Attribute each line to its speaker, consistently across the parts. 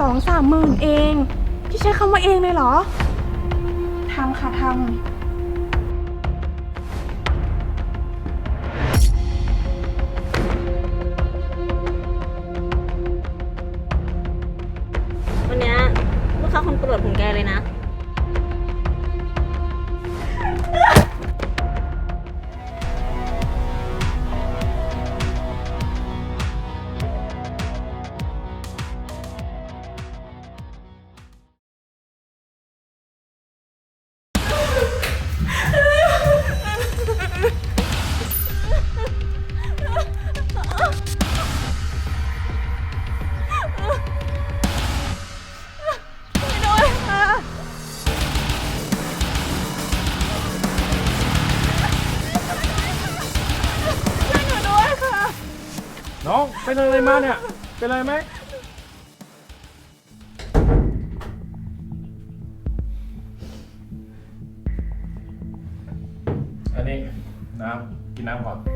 Speaker 1: สองสามหมื่นเอง พี่ใช้คำว่าเองเลยเหรอ ทำค่ะท
Speaker 2: วันเนี้ยลูกค้าคนโปรดของแกเลยนะ
Speaker 3: เป็นอะไรมาเนี่ย เป็นไรไหมอันนี้น้ำกินน้ำก่อน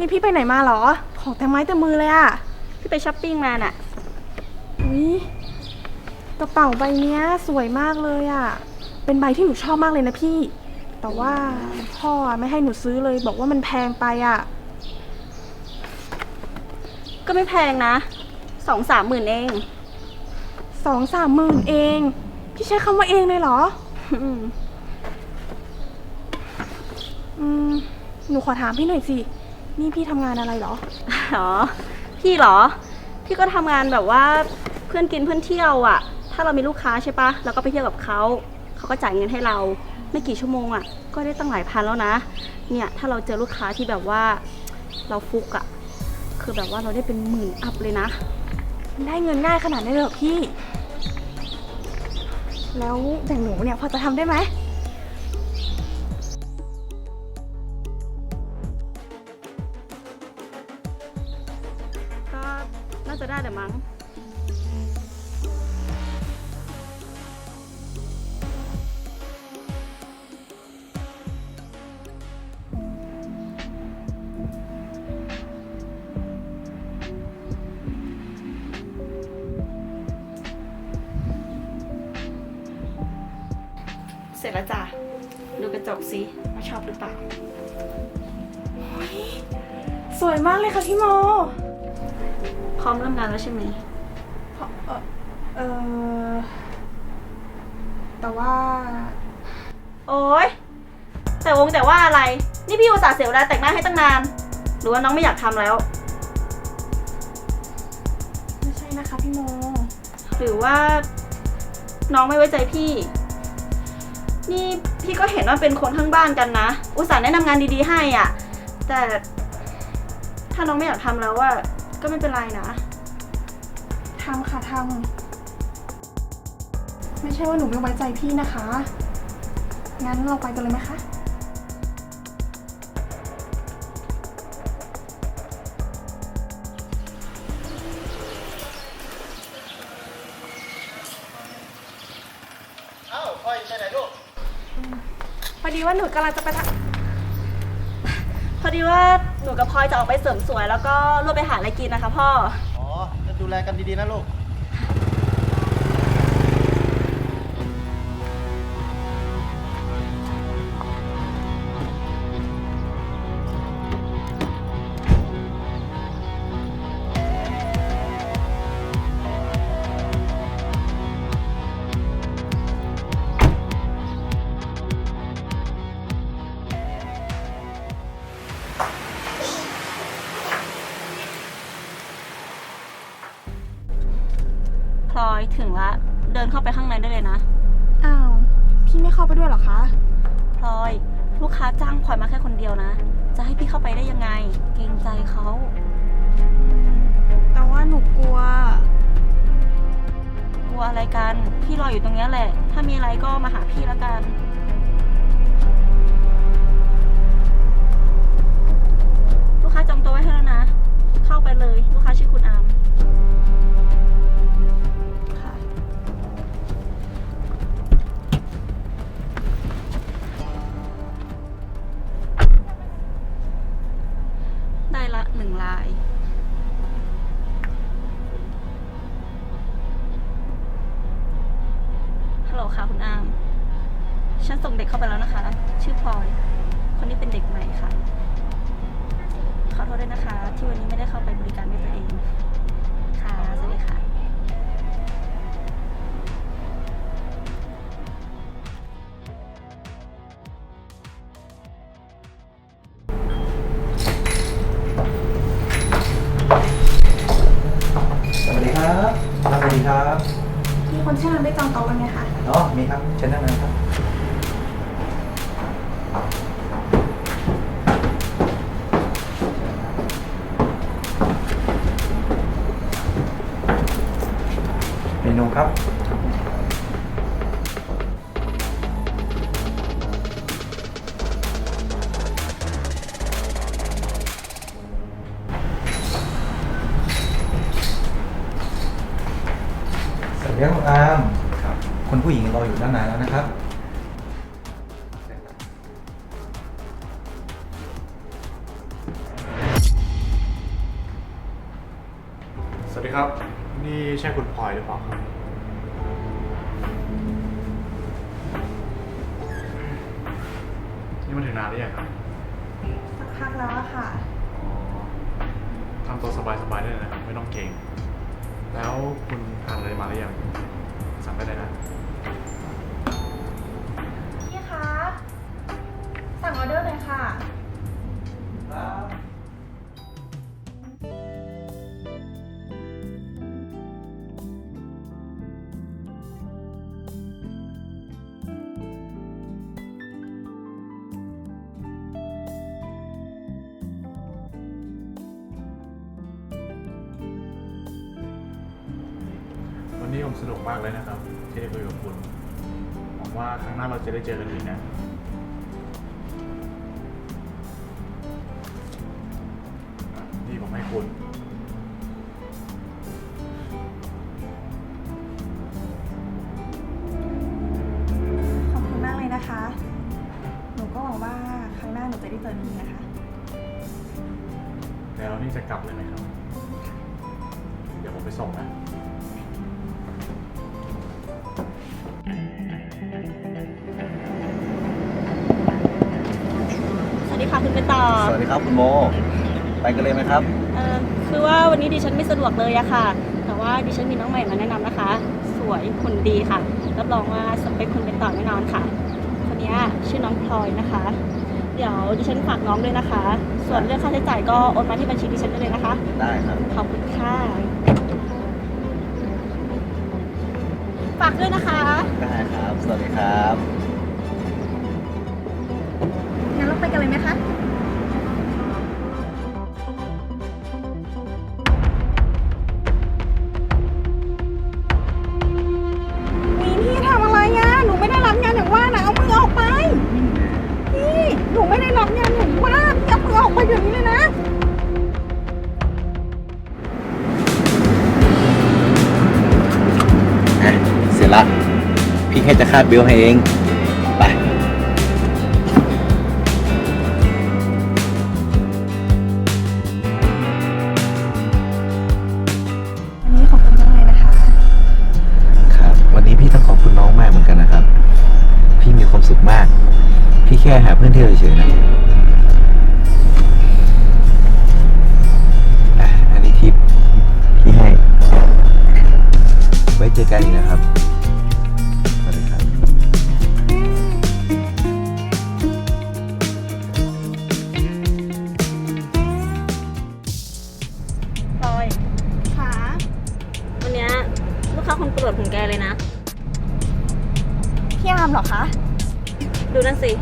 Speaker 3: นี่
Speaker 1: พี่ไปไหนมาเหรอ ของแต่ไม้แต่มือเลยอะ
Speaker 2: พี่ไปช้อปปิ้งมาน่ะ
Speaker 1: อุ๊ยกระเป๋าใบเนี้ยสวยมากเลยอะเป็นใบที่หนูชอบมากเลยนะพี่ แต่ว่าพ่อไม่ให้หนูซื้อเลย บอกว่ามันแพงไปอะ
Speaker 2: ก็ไม่แพงนะสองสามหมื่นเอง
Speaker 1: สองสามหมื่นเอง พี่ใช้คำว่าเองเลยเหรอ
Speaker 2: อืม
Speaker 1: อืม หนูขอถามพี่หน่อยสิ นี่พี่ทำงานอะไรเหรอ
Speaker 2: อ๋อ พี่เหรอ พี่ก็ทำงานแบบว่าเพื่อนกินเพื่อนเที่ยวอะ่ะถ้าเรามีลูกค้าใช่ปะเราก็ไปเที่ยวกับเขาเขาก็จ่ายเงินให้เรา ไม่กี่ชั่วโมงอะ่ะก็ได้ตั้งหลายพันแล้วนะ เนี่ยถ้าเราเจอลูกค้าที่แบบว่าเราฟุกอะ่ะคือแบบว่าเราได้เป็นหมื่นอัพเลยนะ
Speaker 1: ได้เงินง่ายขนาดนี้เลยเหรอพี่ แล้วอย่างหนูเนี่ยพอจะทำได้ไหม
Speaker 2: จกสิว่าชอบหรือเปล่า
Speaker 1: สวยมากเลยค่ะพี่โม
Speaker 2: พร้อมเริ่มงานแล้วใช่ไหม
Speaker 1: เอ่อเออแต่ว่า
Speaker 2: โอ๊ย แต่วงแต่ว่าอะไร นี่พี่อุตส่าห์เสียเวลาแต่งหน้าให้ตั้งนาน หรือว่าน้องไม่อยากทำแล้ว
Speaker 1: ไม่ใช่นะคะพี่โม
Speaker 2: หรือว่า น้องไม่ไว้ใจพี่ นี่พี่ก็เห็นว่าเป็นคนข้างบ้านกันนะ อุตส่าห์แนะนำงานดีๆให้อะ แต่ถ้าน้องไม่อยากทำแล้วอะก็ไม่เป็นไรนะ
Speaker 1: ทำค่ะทำไม่ใช่ว่าหนูไม่ไว้ใจพี่นะคะ งั้นเราไปกันเลยไหมคะ
Speaker 4: อ
Speaker 1: ดีว่าหนูกำลังจะไปท
Speaker 2: พอดีว่าหนูกับพลอยจะออกไปเสริมสวย แล้วก็ร่วมไปหาอะไรกินนะคะพ่อ
Speaker 4: อ๋อจะดูแลกันดีๆนะลูก
Speaker 2: พลอยถึงละ เดินเข้าไปข้างในได้เลยนะำ
Speaker 1: อ้าว พี่ไม่เข้าไปด้วยเหรอคะ
Speaker 2: พลอย ลูกค้าจ้างพลอยมาแค่คนเดียวนะ จะให้พี่เข้าไปได้ยังไง เกรงใจเขา
Speaker 1: แต่ว่าหนูกลัว
Speaker 2: กลัววอะไรกัน พี่รออยู่ตรงเนี้ยแหละ ถ้ามีอะไรก็มาหาพี่แล้วกัน ลูกค้าจองโต๊ะไว้ให้แล้วนะ เข้าไปเลย ลูกค้าชื่อคุณอาม คนชื่อนั้นได้
Speaker 1: จองโต๊ะกันไหมคะ
Speaker 5: อ๋อ มีครับเชิญนั่งนะครับ ดีครับคุณอามครับคุณผู้หญิงรออยู่ด้านในแล้วนะครับ
Speaker 3: สวัสดีครับ นี่ใช่คุณพลอยหรือเปล่าครับ นี่มันถึงนานหรือยังครับ
Speaker 1: สักพักแล้วอะค่ะ
Speaker 3: อ๋อทำตัวสบายๆได้เลยนะครับไม่ต้องเก่งแล้วคุณทานอะไรมาหรือยังสั่ง จะได้เจอกันอีกนะอะนี่ผมให้คุณ
Speaker 1: ขอบคุณมากเลยนะคะ หนูก็หวังว่าครั้งหน้าหนูจะได้เจอพี่นะคะ
Speaker 3: แล้วนี่จะกลับเลยไหมครับ เดี๋ยวผมไปส่งนะ
Speaker 2: ค่ะคุณเป็นต่อ
Speaker 4: สวัสดีครับคุณโม ไปกันเลยไหมครับ
Speaker 2: เอ่อคือว่าวันนี้ดิฉันไม่สะดวกเลยอะค่ะ แต่ว่าดิฉันมีน้องใหม่มาแนะนำนะคะ สวยหุ่นดีค่ะ รับรองว่าสเปคคุณเป็นต่อแน่นอนค่ะ คนนี้ชื่อน้องพลอยนะคะ เดี๋ยวดิฉันฝากน้องด้วยนะคะ ส่วนเรื่องค่าใช้จ่ายก็โอนมาที่บัญชีดิฉันได้เลยนะคะ
Speaker 4: ได้ครับ
Speaker 2: ขอบคุณค่ะ ฝากด้วยนะคะ
Speaker 4: ได้ครับ สวัสดีครับ
Speaker 1: งั้นเราไปกันเลยไหมคะ พี่
Speaker 5: แค่จะคาดเบลให้เอง ไป
Speaker 1: วันนี้ขอบคุณมากเลยนะคะ
Speaker 5: ครับ วันนี้พี่ต้องขอบคุณน้องมากเหมือนกันนะครับ พี่มีความสุขมาก พี่แค่หาเพื่อนเที่ยวเฉยๆนะอะอันนี้ทิปพี่ให้ ไว้เจอกันอีกนะครับั่นสิ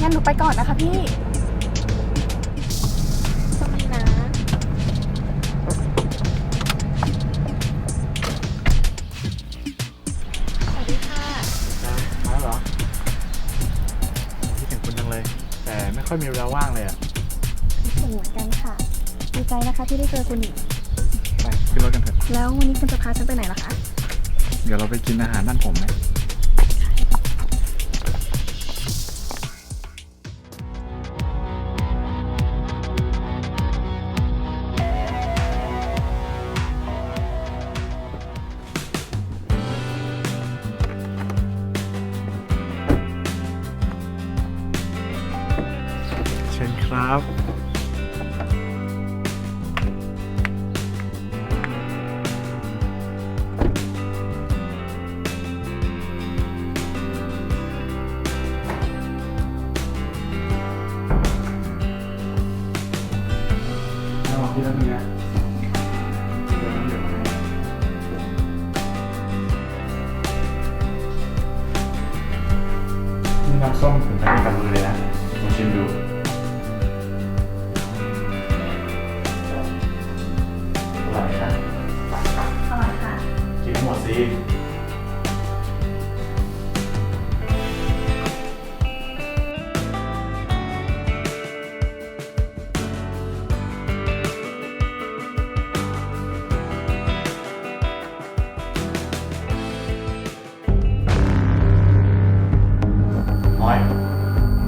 Speaker 2: งั้นหนูไปก่อนนะคะพี่สมัยนะ
Speaker 1: สวัสดีค่ะ มาหรอโอ้คิดถึคุณจั
Speaker 2: งเลย แต่ไม่
Speaker 3: ค่อยมีเวลาว่างเลยอะคิด
Speaker 1: เหมือนกันค่ะ ดีใจนะคะที่ได้เจอคุณอีก
Speaker 3: ไปขึ้นรถกันเถอะ
Speaker 1: แล้ววันนี้คุณจะพาฉันไปไหนล่ะคะ
Speaker 3: เดี๋ยวเราไปกินอาหารบ้านผมไหม นี่น้ำส้มผมทำกับมือเลยนะ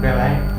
Speaker 3: เป็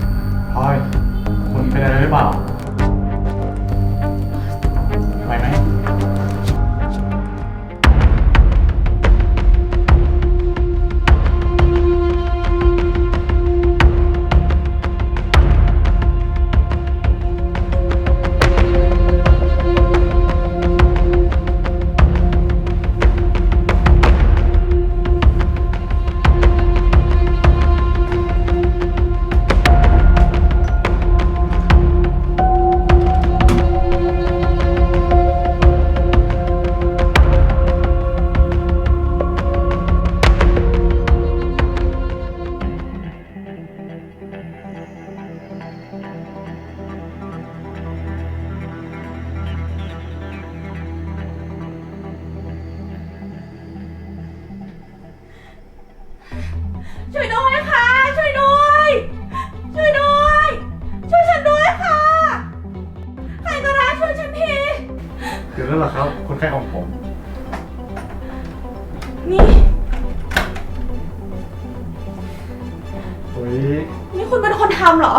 Speaker 3: นี่ เฮ้ย
Speaker 1: นี่คุณเป็นคนทำเหรอ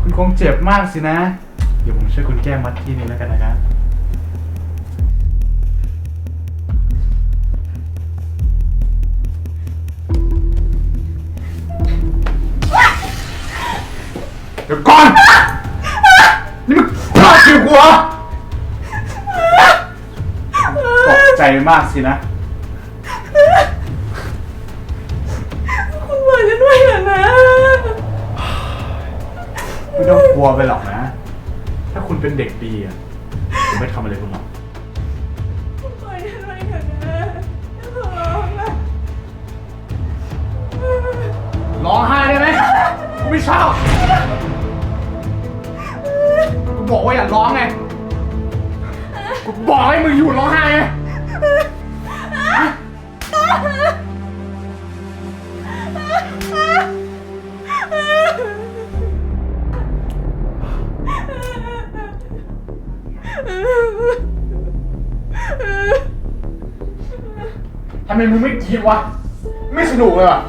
Speaker 3: คุณคงเจ็บมากสินะเดี๋ย วผมช่วยคุณแก้มัดที่นี้แล้วกันนะครับเดี๋ยวก่อน นี่มันพลาดคิวกูเหรอตกใจมากสินะ
Speaker 1: คุณปล่อยฉันด้วยเถอะนะ
Speaker 3: ไม่ต้องกลัวไปหรอกนะถ้าคุณ เป็นเด็กดีอะผมไม่ทำอะไรคุณหรอก
Speaker 1: คุณปล่อยฉันด้วยเถอะนะขอร้องนะ
Speaker 3: ร้องไห้ได้ไหมกูไม่ชอบกูบอกว่าอย่าร้องไงกูบอกให้มึงอยู่ร้องไห้ไง ทำไมมึงไม่คิดวะ ไม่สนุกเลยอะ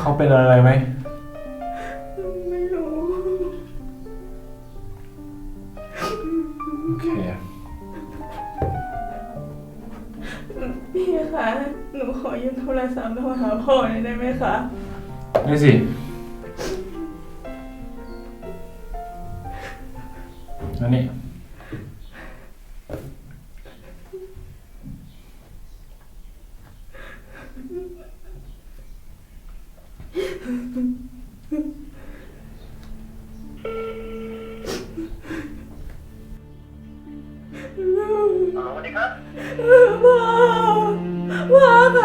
Speaker 6: เขาเป็นอะไรไหม
Speaker 1: ไม่รู้
Speaker 6: โอเค
Speaker 1: พี่คะ หนูขอยืม
Speaker 6: โทรศั
Speaker 1: พท์โทรหาพ่อได้ไหมคะ
Speaker 6: ได้สิ
Speaker 1: นั่นนี่ พ่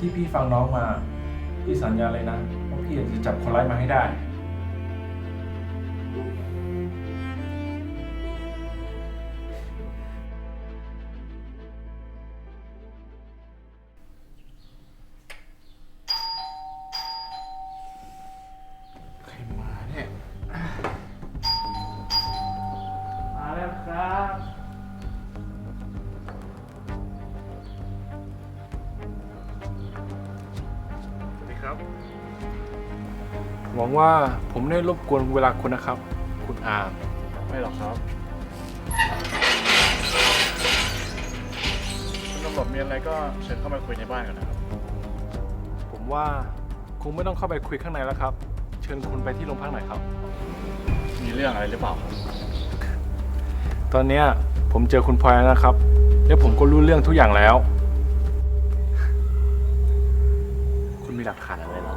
Speaker 6: ที่พี่ฟังน้องมา พี่สัญญาเลยนะว่าพี่จะจับคนร้ายมาให้ได้
Speaker 3: ร
Speaker 6: บกวนเวลาคุณนะครับ คุณอาม
Speaker 3: ไม่หรอกครับคุณตำรวจมีอะไรก็เชิญเข้ามาคุยในบ้านกันนะครับ
Speaker 6: ผมว่าคงไม่ต้องเข้าไปคุยข้างในแล้วครับ เชิญคุณไปที่โรงพักหน่อยครับ
Speaker 3: มีเรื่องอะไรหรือเปล่าครับ
Speaker 6: ตอนเนี้ยผมเจอคุณพลอยแล้วนะครับ แล้วผมก็รู้เรื่องทุกอย่างแล้ว
Speaker 3: คุณมีหลักฐานอะไรเหรอ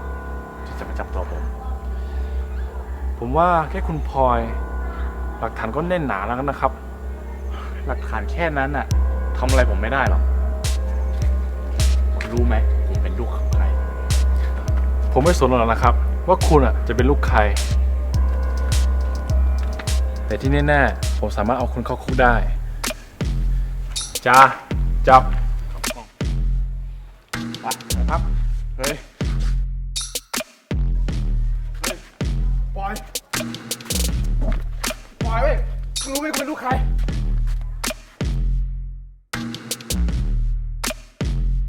Speaker 3: ที่จะมาจับตัวผม
Speaker 6: ผมว่าแค่คุณพลอย หลักฐานก็แน่นหนาแล้วนะครับ
Speaker 3: หลักฐานแค่นั้นน่ะทำอะไรผมไม่ได้หรอกคุณรู้ไหมผมเป็นลูกของใคร
Speaker 6: ผมไม่สนหรอกนะครับ ว่าคุณอะจะเป็นลูกใคร แต่ที่แน่ๆผมสามารถเอาคุณเข้าคุกได้จ้าจับ
Speaker 3: ไปครับเฮ้ย